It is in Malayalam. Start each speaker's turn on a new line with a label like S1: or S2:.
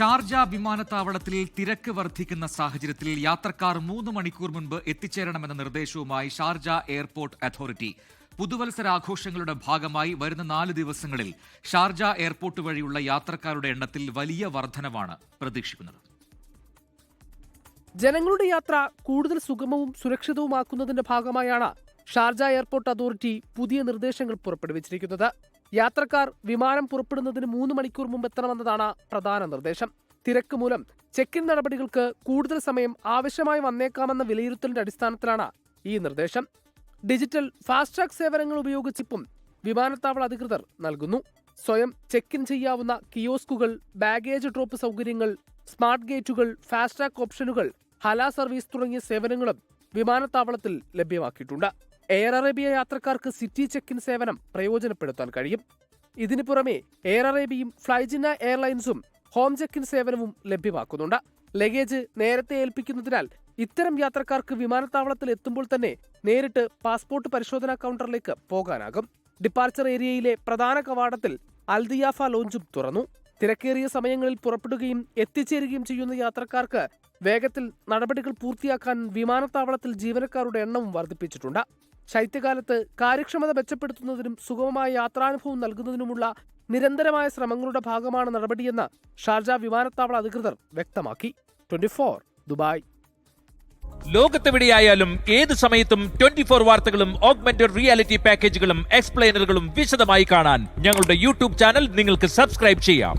S1: ഷാർജ വിമാനത്താവളത്തിൽ തിരക്ക് വർദ്ധിക്കുന്ന സാഹചര്യത്തിൽ യാത്രക്കാർ മൂന്ന് മണിക്കൂർ മുൻപ് എത്തിച്ചേരണമെന്ന നിർദ്ദേശവുമായി ഷാർജ എയർപോർട്ട് അതോറിറ്റി. പുതുവത്സരാഘോഷങ്ങളുടെ ഭാഗമായി വരുന്ന നാല് ദിവസങ്ങളിൽ ഷാർജ എയർപോർട്ട് വഴിയുള്ള യാത്രക്കാരുടെ എണ്ണത്തിൽ വലിയ വർധനവാണ് പ്രതീക്ഷിക്കുന്നത്.
S2: ജനങ്ങളുടെ യാത്ര കൂടുതൽ സുഗമവും സുരക്ഷിതവുമാക്കുന്നതിന്റെ ഭാഗമായാണ് ഷാർജ എയർപോർട്ട് അതോറിറ്റി പുതിയ നിർദ്ദേശങ്ങൾ പുറപ്പെടുവിച്ചിരിക്കുന്നത്. യാത്രക്കാർ വിമാനം പുറപ്പെടുന്നതിന് മൂന്ന് മണിക്കൂർ മുമ്പ് എത്തണമെന്നതാണ് പ്രധാന നിർദ്ദേശം. തിരക്ക് മൂലം ചെക്ക് ഇൻ നടപടികൾക്ക് കൂടുതൽ സമയം ആവശ്യമായി വന്നേക്കാമെന്ന വിലയിരുത്തലിന്റെ അടിസ്ഥാനത്തിലാണ് ഈ നിർദ്ദേശം. ഡിജിറ്റൽ ഫാസ്റ്റ് ട്രാക്ക് സേവനങ്ങൾ ഉപയോഗിച്ചിപ്പം വിമാനത്താവള അധികൃതർ നൽകുന്നു. സ്വയം ചെക്ക് ഇൻ ചെയ്യാവുന്ന കിയോസ്കുകൾ ബാഗേജ് ഡ്രോപ്പ് സൗകര്യങ്ങൾ സ്മാർട്ട് ഗേറ്റുകൾ ഫാസ്റ്റ് ട്രാക്ക് ഓപ്ഷനുകൾ ഹലാ സർവീസ് തുടങ്ങിയ സേവനങ്ങളും വിമാനത്താവളത്തിൽ ലഭ്യമാക്കിയിട്ടുണ്ട്. എയർ അറേബ്യ യാത്രക്കാർക്ക് സിറ്റി ചെക്ക് ഇൻ സേവനം പ്രയോജനപ്പെടുത്താൻ കഴിയും. ഇതിനു പുറമെ എയർ അറേബ്യയും ഫ്ലൈജിന എയർലൈൻസും ഹോം ചെക്ക് ഇൻ സേവനവും ലഭ്യമാക്കുന്നുണ്ട്. ലഗേജ് നേരത്തെ ഏൽപ്പിക്കുന്നതിനാൽ ഇത്തരം യാത്രക്കാർക്ക് വിമാനത്താവളത്തിൽ എത്തുമ്പോൾ തന്നെ നേരിട്ട് പാസ്പോർട്ട് പരിശോധനാ കൗണ്ടറിലേക്ക് പോകാനാകും. ഡിപ്പാർച്ചർ ഏരിയയിലെ പ്രധാന കവാടത്തിൽ അൽദിയാഫ ലോഞ്ചും തുറന്നു. തിരക്കേറിയ സമയങ്ങളിൽ പുറപ്പെടുകയും എത്തിച്ചേരുകയും ചെയ്യുന്ന യാത്രക്കാർക്ക് വേഗത്തിൽ നടപടികൾ പൂർത്തിയാക്കാൻ വിമാനത്താവളത്തിൽ ജീവനക്കാരുടെ എണ്ണവും വർദ്ധിപ്പിച്ചിട്ടുണ്ട്. ശൈത്യകാലത്ത് കാര്യക്ഷമത മെച്ചപ്പെടുത്തുന്നതിനും സുഗമമായ യാത്രാനുഭവം നൽകുന്നതിനുമുള്ള നിരന്തരമായ ശ്രമങ്ങളുടെ ഭാഗമാണ് നടപടിയെന്ന് ഷാർജ വിമാനത്താവള അധികൃതർ വ്യക്തമാക്കി. Twenty four Dubai.
S3: ലോകത്തെവിടെയായാലും ഏത് സമയത്തും ട്വന്റി ഫോർ വാർത്തകളും ഓഗ്മെന്റഡ് റിയാലിറ്റി പാക്കേജുകളും എക്സ്പ്ലെയിനറുകളും വിശദമായി കാണാൻ ഞങ്ങളുടെ യൂട്യൂബ് ചാനൽ നിങ്ങൾക്ക് സബ്സ്ക്രൈബ് ചെയ്യാം.